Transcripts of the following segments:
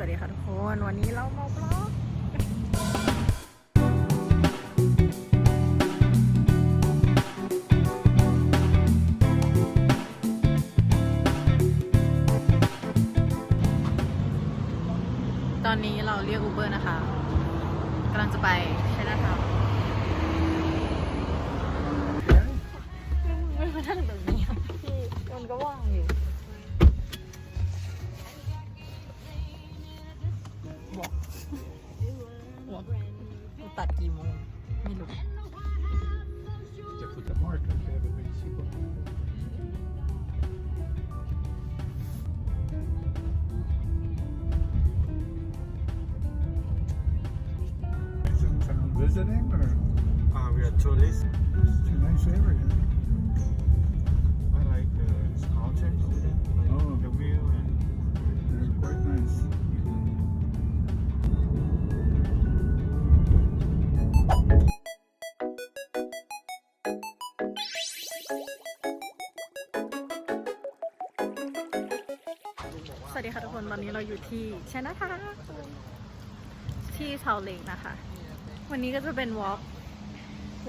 สวัสดีค่ะทุกคน วันนี้เรามาบล็อก บอกบอกตัดกี่โมงไม่รู้ Je får ta marken, för jag vill visa på Is it town visiting or Uh, we are tourists. it's a nice area? ตอนนี้เราอยู่ที่ชนะทาที่เซาเลกนะคะ วันนี้ก็จะเป็น walk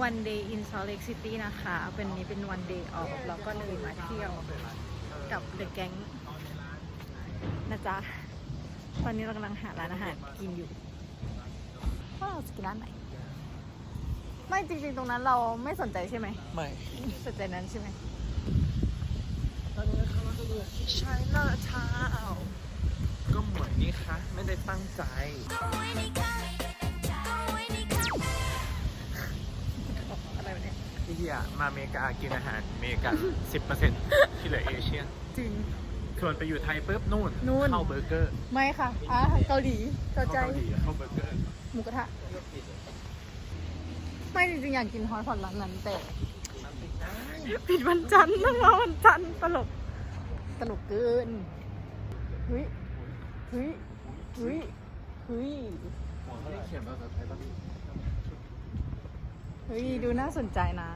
one day in Salt Lake City นะคะ เป็นนี้เป็น one day off แล้วก็เลยมาเที่ยวกับ the gang นะจ๊ะ ตอนนี้เรากำลังหาร้านอาหารกินอยู่ว่าเราจะกินร้านไหน ไม่จริงๆ ตรงนั้นเราไม่สนใจใช่ไหม ไม่ สนใจนั้นใช่ไหมตอนนี้นะคะเราก็อยู่ที่ชายนาทาวน์ ก็เหมือนนี่ค่ะไม่ได้ตั้งใจ อะไรวะเนี่ยที่อะมาอเมริกากินอาหารอเมริกัน10%ที่เหลือเอเชียนจริง ส่วนไปอยู่ไทยปุ๊บนู่นนู่น เข้าเบอร์เกอร์ไม่ค่ะอ่าเกาหลีเกาเข้าใจเกาหลีเข้าเบอร์เกอร์หมูกระทะไม่จริงๆอยากกินฮอตพอตร้านนั้นแต่ปิดวันจันทร์ต้องมาวันจันทร์ตลกตลกเกินเฮ้ย เฮ้ยเฮ้ยเฮ้ยเขาได้เขียนภาษาไทยป่ะเฮ้ย ดูน่าสนใจนะ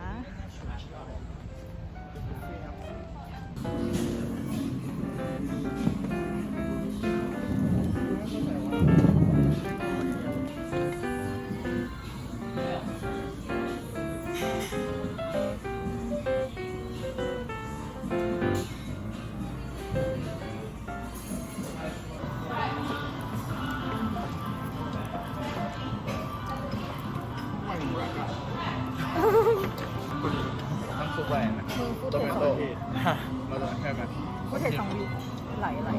ไหลไหล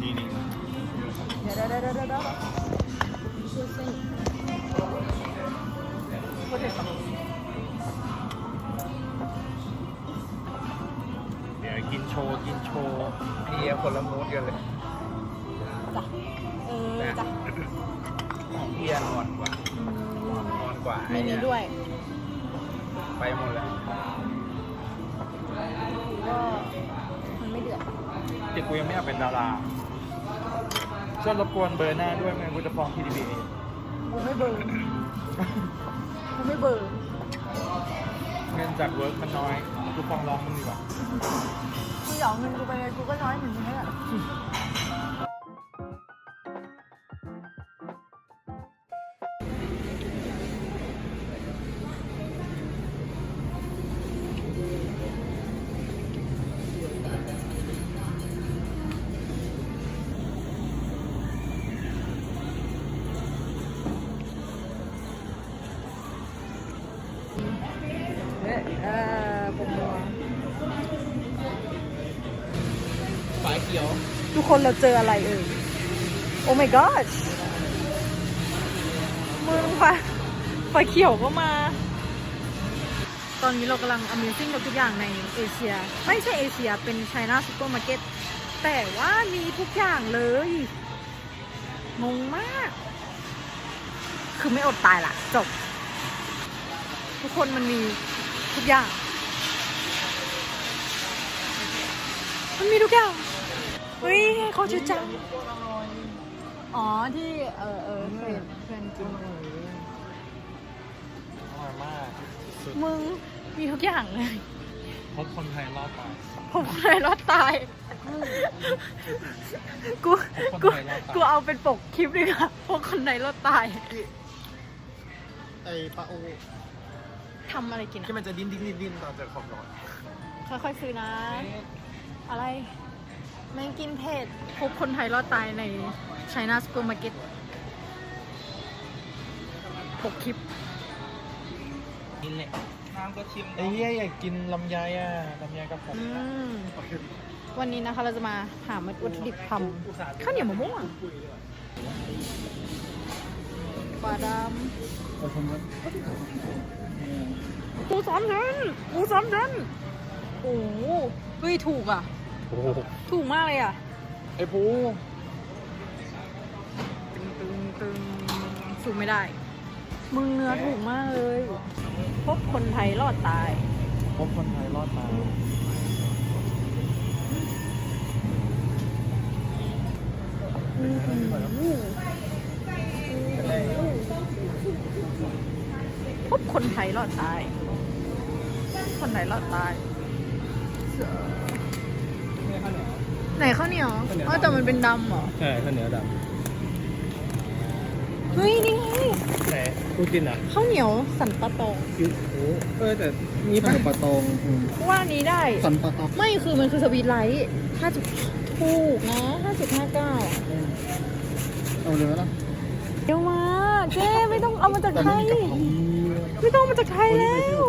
นี่นี่เดี๋ยวเดี๋ยวเดี๋ยวเดี๋ยวเดี๋ยวพูดสิพูดเทสองวิเดี๋ยวกินโชว์กินโชว์พี่เอคนละมูดกันเลยจ้ะเออจ้ะของพี่อะอ่อนกว่าอ่อนกว่ามีไอ้เนี่นี้ยด้วย ไปหมดแล้ว ติดกูยังไม่อยากเป็นดาราช่วยรบกวนเบอร์หน้าด้วยไม่งั้นกูจะฟ้องพีดีบีกูไม่เบิร์นกูไม่เบิร์นเงินจากเวิร์กมันน้อยกูฟ้องร้องมึงดีกว่ากูหยองเงินกูไปเลยกูก็น้อยเหมือนมึงนี่แหละ คนเราเจออะไรเอ่ย โอ้ my god มึงไฟไฟเขียวก็มา ตอนนี้เรากำลัง Amazing กับทุกอย่างในเอเชีย ไม่ใช่เอเชียเป็น China Supermarket แต่ว่ามีทุกอย่างเลย งงมาก คือไม่อดตายละจบ ทุกคนมันมีทุกอย่าง มันมีทุกอย่าง ฮ้ยเขาชื่อจัง อ๋อที่เออเออเพื่อนเพื่อนกินอร่อยมากมึงมีทุกอย่างเลยพบคนไทยรอดตายผมคนไทยรอดตาย กูคนกูไทยรอดตาย กูเอาเป็นปกคลิปดีกว่าพวกคนไทยรอดตายไอปลาโอทำอะไรกินที่อะมันจะดิ้นดิ้นดิ้นดิ้นตอนเจอความร้อนค่อยๆซื้อนะ อะไร แมงกินเผ็ดพบคนไทยรอดตายใน China Supermarket ปกคลิปนี่แหละน้ำก็ชิมไอ้เหี้ยอยากกินลำไยอะลำไยกับผมอืม วันนี้นะคะเราจะมาหาวัตถุดิบทำข้าวเหนียวมะม่วงปลาดำปูสามชั้นปูสามชั้นโอ้โหเฮ้ยถูกอะ โอ้โหถูกมากเลยอะ ไอ้ปูตึงตึงตึงสูงไม่ได้ มึงเนื้อถูกมากเลย พบคนไทยรอดตาย พบคนไทยรอดตายพบคนไทยรอดตาย คนไทยรอดตาย ไหนข้าวเหนียว อ๋อแต่มันเป็นดำเหรอ ใช่ข้าวเหนียวดเฮ้ย นี่ไงำแต่กูกินอะข้าวเหนียวสันปะตองคิ้วโอ้เออแต่นี่สันปลาตองว่านี้ได้ สันปลาตองไม่คือมันคือสวีทไลท์ห้าจุดถูกนะห้าจุดห้าเก้าเอาเลยนะเดี๋ยวมาเจ๊ไม่ต้องเอามาจากแต่ไทไม่ยมีกะเพราไม่ต้องเอามาจากไทยแล้ว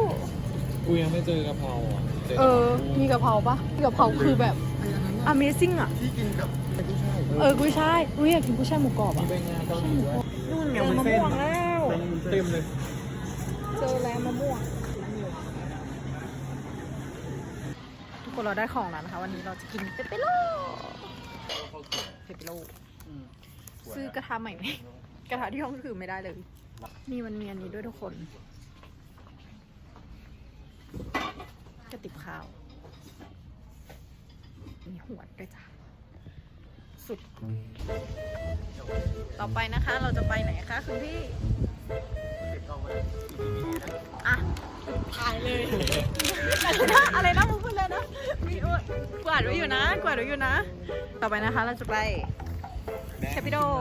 กูยังไม่เจอกะเพราอะจเออ มีกะเพราปะมีกะเพราคือแบบไอ้อันนั้นน่ะ Amazing อะที่กินกับไอ้กุ้ยช่ายเออกุ้ยช่ายอุ้ยอยากกินกุ้ยช่ายหมูกรอบอะเป็นงานเกาหลีด้วยนู่นเจอมะม่วงแล้วเต็มเลยเจอแล้วมะม่วงทุกคนเราได้ของแล้วนะคะ วันนี้เราจะกินเปเปโลเปเปโลซื้อกระทะใหม่ไหมกระทะที่ห้องถือไม่ได้เลย นี่มันมีอันนี้ด้วยทุกคน กระติบข้าว มีหวดด้วยจ้ะ สุด ต่อไปนะคะเราจะไปไหนคะคุณพี่อะถ่ายเลย อะไรนะอะไรนะมึงพูดเลยนะมีอ้วนกวาดไว้อยู่นะ กวาดไว้อยู่นะ ต่อไปนะคะเราจะไปแคปิตอล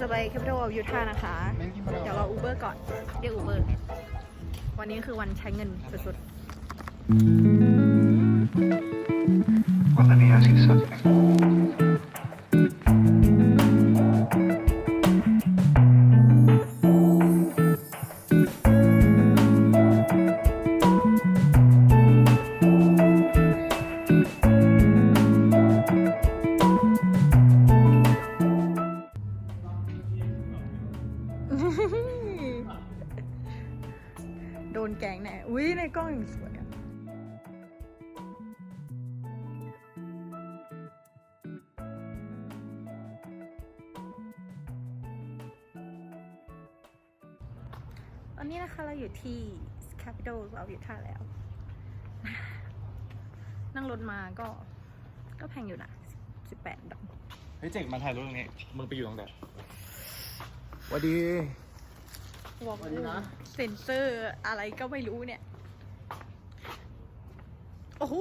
จะไปแคปิตอลยูทาห์นะคะแม่งกินมะนาวเดี๋ยวเราอูเบอร์ก่อน เรียกอูเบอร์ วันนี้คือวันใช้เงินสุด Well, let me ask you something. นี้นะคะเราอยู่ที่ Capital of Utah แล้ว นั่งรถมาก็ ก็แพงอยู่นะ18ดอลเฮ้ยเจ๋งมาถ่ายรูปตรงนี้ มึงไปอยู่ตรงไหนสวัสดี วอล์กสวัสดีนะเซนเซอร์อะไรก็ไม่รู้เนี่ย โอ้โห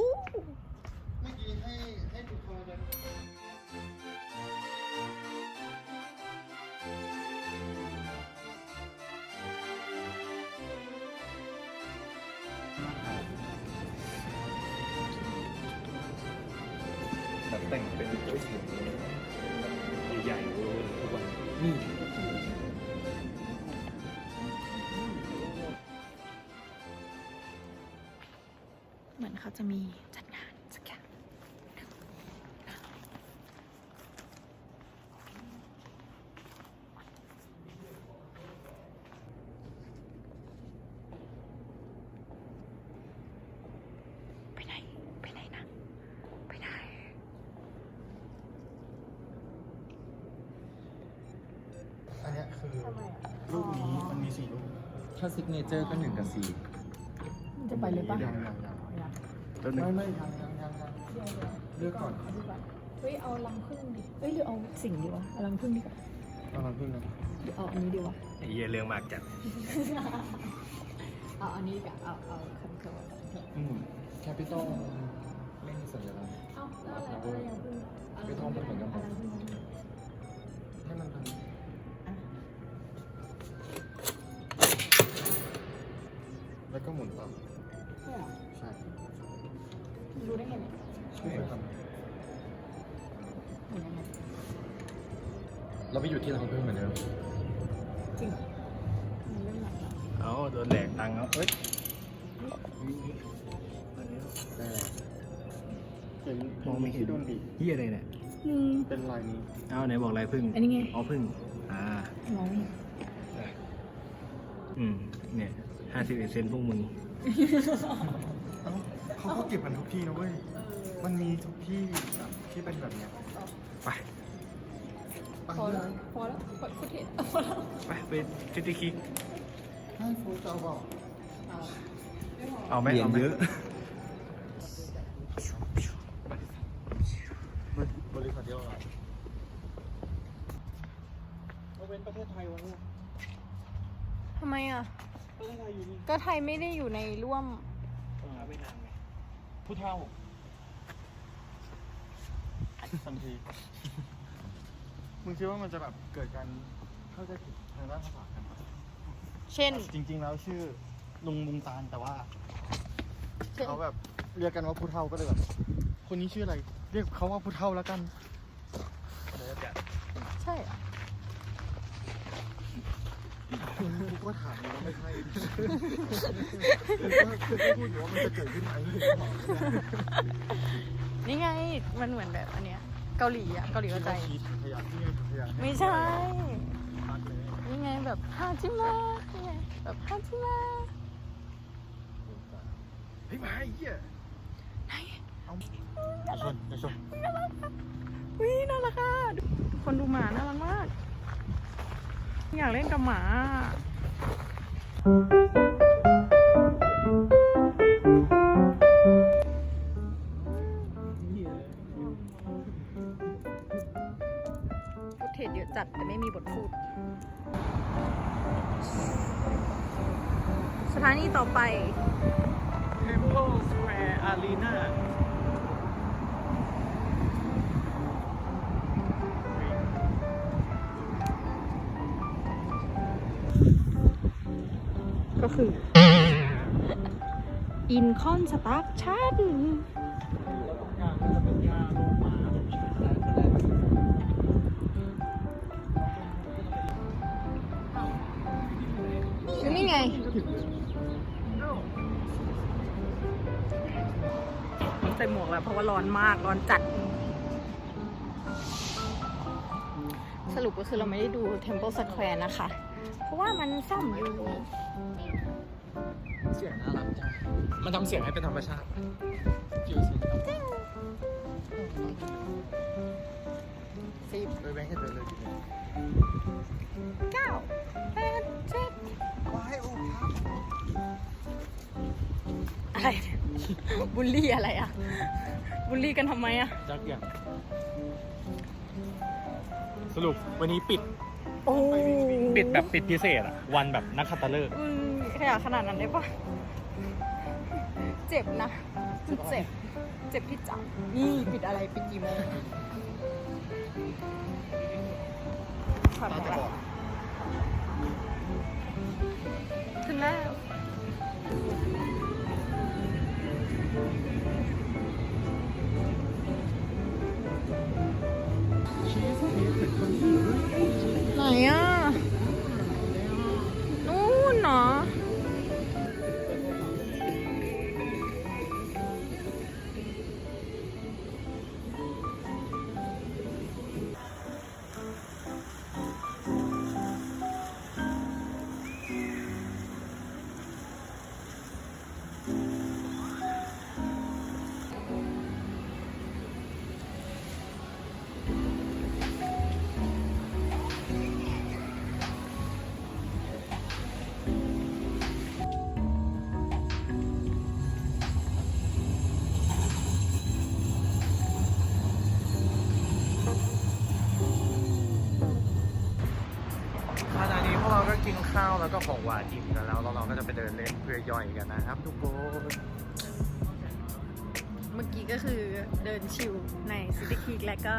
เมื่อกี้ให้ให้ดูคอเลยแแต่งเป็นตัวเตี๋ยวใหญ่ๆเลยทุกวันนี่เหมือนเขาจะมีจัดงานสักอย่างไปไหน ไปไหนนะ ไปไหน อันเนี้ยคือรูปนี้มันมี สี่รูปถ้าซิกเนเจอร์ก็หนึ่งกับสี่จะไปเลยปะยังยังยังไม่ไม่ยังยังยังยังเลือกก่อนเฮ้ยเอาลังพึ่งดิเอ้ยหรือเอาสิ่งดีวะเอาลังพึ่งดีกว่าเอามาพึ่งนะหรือเอาอันนี้ดีวะไอ้เหี้ยเรื่องมากจัดเอาอันนี้กับเอาเอาคำเขียวอืมแคปิตอลเล่นสัญลักษณ์เอาแล้วอะไรอะไรอย่างพึ่งไปท่องมันเหมือนกันหมดให้มันทำ แล้วก็หมุนต่อใช่หรอใช่ดูได้ไงเนี่ยช่วยทำเห็นยังไงเราไปอยู่ที่เราเพิ่มเหมือนเดิมจริงเหรอมันเริ่มหนักแล้วเอาโดนแดกตังค์เอาเฮ้ยได้แล้วเห็นมองไม่เห็นโดนบีบเฮียอะไรเนี่ย อืมเป็นลายนี้เอาไหนบอกอะไรพึ่งอันนี้ไงอ๋อพึ่ง อ่ามองไม่เห็นอืม เนี่ย ห้าสิบเอ็ดเซนพวกมึง เอ้าเขาก็เก็บกันทุกที่นะเว้ย มันมีทุกที่แบบที่เป็นแบบเนี้ยไป ไปพอเลแล้วยพอแล้วพอคุเทศพอแล้วไปไปทิติคิกให้โฟร์จะเอาบอกเอาไหมเหรียญเอาไหม เยอะ บริษัทเดียวกันเราเป็นประเทศไทยวะเนี่ย ทำไมอะ ประเทศไทยอยู่นี่ ก็ ไทยไม่ได้อยู่ในร่วมเวียดนามไงผู้เท่าทันที มึงคิดว่ามันจะแบบเกิดการเข้าใจผิดทางด้านภาษากันปะเช่นจริง ๆ แล้วชื่อลุงมุงตาลแต่ว่า เช่นเขาแบบเรียกกันว่าผู้เท่าก็เลยแบบ คนนี้ชื่ออะไร เรียกเขาว่าผู้เท่าแล้วกัน ใช่เหรอ กูก็ถามมึงว่าไม่ใช่กูก็กูก็พูดอยู่ว่ามันจะเกิดขึ้นไหมนี่ไง มันเหมือนแบบอันเนี้ย เกาหลีอะ เกาหลีเข้าใจชี้ถังขยะที่ไงถังขยะไม่ใช่พักเลยนี่ไงแบบฮาจิมะนี่ไงแบบฮาจิมะเฮ้ยมาไอ้เหี้ยไหนเอาอย่าชนอย่าชนวิน่ารักอะทุกคนดูหมาน่ารักมาก อยากเล่นกับหมาพูดเทศเยอะจัดแต่ไม่มีบทพูด สถานีต่อไปเทม ควร์อารีนาก็คือ อินคอนสตาร์ชั่นนี่ไงใส่หมวกแล้วเพราะว่าร้อนมากร้อนจัด สรุปก็คือเราไม่ได้ดู Temple Square นะคะ เพราะว่ามันซ่อมอยู่ เสียงน่ารักจังมันทำเสียงให้เป็นธรรมชาติจิวสิสิบไปแบงค์ให้เดินเลยทีนี้เก้าแปดเจ็ดว้ายโอ้ครับอะไรเนี่ยบูลลี่อะไรอะบูลลี่กันทำไมอะจักอย่าง สรุปวันนี้ปิด โอ้ปิดแบบปิดพิเศษอะวันแบบนักขัตฤกษ์มึง ขยะขนาดนั้นได้ปะเจ็บนะเจ็บ เจ็บที่จับนี่ปิดอะไรปิดกี่โมงผ่านตาไปจะแล้วบอดถึงแล้วไหนอะ ข้าวแล้วก็ของหวานอิ่มกันแล้วแล้วเราก็จะไปเดินเล่นเพื่อย่อยกันนะครับ ทุกคนเมื่อกี้ก็คือเดินชิลในซิตี้คีกและก็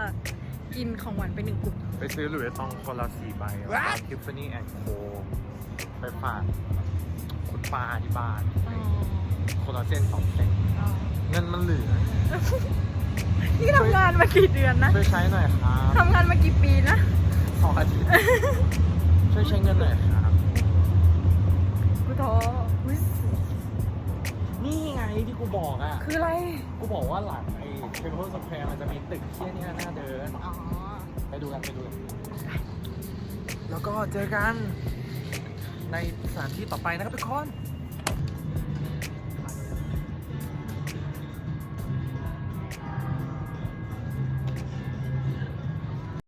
กินของหวานไปหนึ่งกลุ่มไปซื้อหลุยส์ตองคนละสี่ใบทิฟฟานี่แอนด์โคไปฝากคุณป้าที่บ้านคนละเส้นสองเส้นเงินมันเหลือ นี่ทำงานมากี่เดือนนะช่วยใช้หน่อยครับทำงานมากี่ปีนะสองอาทิตย์ ช่วยใช้เงินหน่อยครับกูท้ออุ๊ยนี่ไงที่กูบอกอะ คืออะไร กูบอกว่าหลังไอ้เทมเพลสแควร์มันจะมีตึกเที่ยเนี่ยน่าเดิน อ๋อ ไปดูกันไปดูกันแล้วก็เจอกันในสถานที่ต่อไปนะครับทุกคน